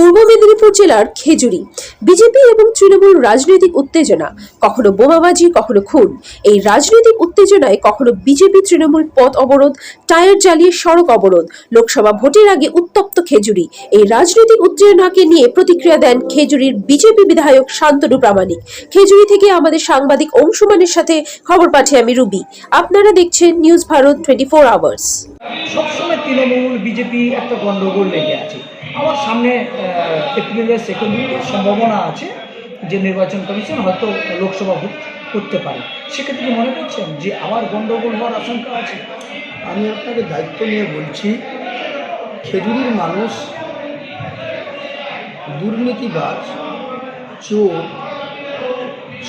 পূর্ব মেদিনীপুর জেলার খেজুরি, বিজেপি এবং তৃণমূল রাজনৈতিক উত্তেজনা, কখনো বোমাবাজি, কখনো খুন। এই রাজনৈতিক উত্তেজনায় কখনো বিজেপি তৃণমূল পথ অবরোধ, টায়ার জ্বালিয়ে সড়ক অবরোধ, লোকসভা ভোটের আগে উত্তপ্ত খেজুরি। এই রাজনৈতিক উত্তেজনাকে নিয়ে প্রতিক্রিয়া দেন খেজুরির বিজেপি বিধায়ক শান্তনু প্রামাণিক। খেজুরি থেকে আমাদের সাংবাদিক অংশুমানের সাথে খবর পাঠিয়ে আমি রুবি। আপনারা দেখছেন news Bharat twenty four hours. সবসময় তৃণমূল, বিজেপি একটা গণ্ডগোল লেগে আছে। আমার সামনে এপ্রিলের সেকেন্ড উইকে সম্ভাবনা আছে যে নির্বাচন কমিশন হয়তো লোকসভা ভোট করতে পারে। সেক্ষেত্রে কি মনে করছেন যে আবার গণ্ডগোল হওয়ার আশঙ্কা আছে? আমি আপনাকে দায়িত্ব নিয়ে বলছি, খেজুরির মানুষ, দুর্নীতিবাজ, চোর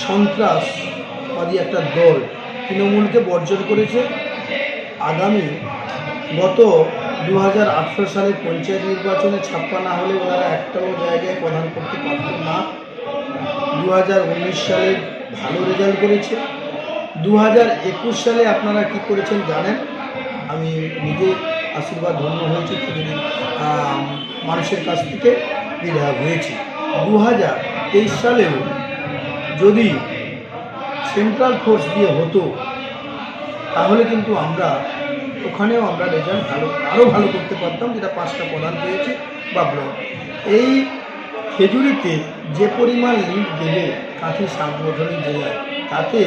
সন্ত্রাসবাদী একটা দল তৃণমূলকে বর্জন করেছে। আগামী গত দু সালের পঞ্চায়েত নির্বাচনে ছাপ্পা না হলে ওনারা একটাও জায়গায় প্রধান করতে পারত না। দু হাজার উনিশ সালে ভালো রেজাল্ট করেছে। দু হাজার একুশ সালে আপনারা কি করেছেন জানেন? আমি নিজে আশীর্বাদ ধন্য হয়েছি, কিছুদিন মানুষের কাছ থেকে বিধায়ক হয়েছি। দু হাজার তেইশ সালেও যদি সেন্ট্রাল ফোর্স দিয়ে হতো, তাহলে কিন্তু আমরা ওখানেও আমরা রেজাল্ট ভালো আরও ভালো করতে পারতাম, যেটা পাঁচটা প্রধান পেয়েছি বা ব্লক এই খেজুরিতে যে পরিমাণ লিড দেবে কাঁথি সাংগঠনিক জেলায় তাতে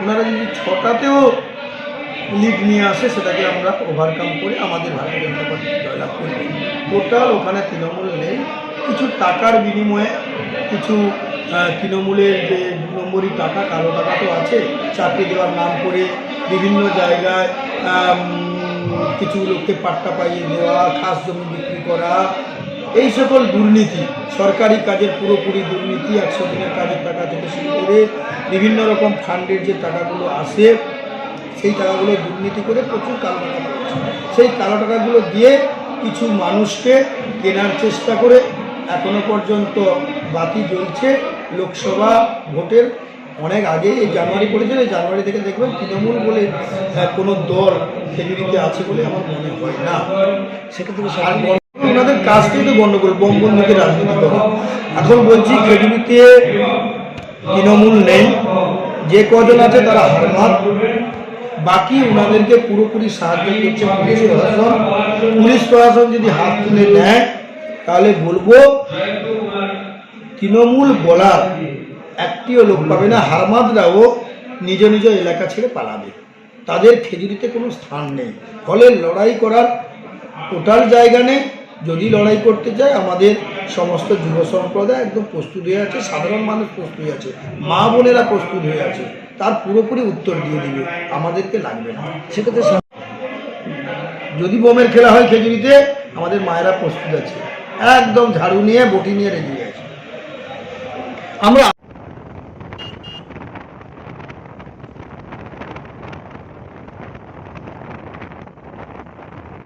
ওনারা যদি ছটাতেও লিড নিয়ে আসে, সেটাকে আমরা ওভারকাম করে আমাদের ভারতীয় জনতা পার্টি জয়লাভ করি টোটাল ওখানে তৃণমূল নেই। কিছু টাকার বিনিময়ে কিছু তৃণমূলের যে দু নম্বরই টাকা, কালো টাকা তো আছে, চাকরি দেওয়ার নাম করে বিভিন্ন জায়গায় কিছু লোককে পাট্টা পাইয়ে দেওয়া, খাস জমি বিক্রি করা, এই সকল দুর্নীতি, সরকারি কাজের পুরোপুরি দুর্নীতি, একশো দিনের কাজের টাকা থেকে শুরু করে বিভিন্ন রকম ফান্ডের যে টাকাগুলো আসে, সেই টাকাগুলো দুর্নীতি করে প্রচুর কালো টাকা সেই কালো টাকাগুলো দিয়ে কিছু মানুষকে কেনার চেষ্টা করে, এখনও পর্যন্ত বাতি জ্বলছে লোকসভা ভোটের অনেক আগে জানুয়ারি এই জানুয়ারি থেকে দেখবেন তৃণমূল বলে কোনো দল খেজুরিতে আছে বলে আমার মনে হয় না। সেক্ষেত্রে ওনাদের কাজটাই তো গণ্ডগোল বঙ্গবন্ধুকে রাজনীতি করে। এখন বলছি খেজুরিতে তৃণমূল নেই যে কজন আছে তারা হারমাত বাকি ওনাদেরকে পুরোপুরি সাহায্য করছে পুলিশ প্রশাসন। পুলিশ প্রশাসন যদি হাত তুলে নেয় তাহলে বলব তৃণমূল বলার একটিও লোক পাবে না, হারমাদরাও নিজ নিজ এলাকা ছেড়ে পালাবে। তাদের খেজুরিতে কোনো স্থান নেই। ফলে লড়াই করার টোটাল জায়গা নেই। যদি লড়াই করতে চায় আমাদের সমস্ত যুব সম্প্রদায় একদম প্রস্তুত হয়ে আছে, সাধারণ মানুষ প্রস্তুত হয়ে আছে, মা বোনেরা প্রস্তুত হয়ে আছে। তার পুরোপুরি উত্তর দিয়ে দিবে, আমাদেরকে লাগবে না। সেক্ষেত্রে যদি বোমের খেলা হয় খেজুরিতে, আমাদের মায়েরা প্রস্তুত আছে। একদম ঝাড়ু নিয়ে, বটি নিয়ে রেডি আছে। আমরা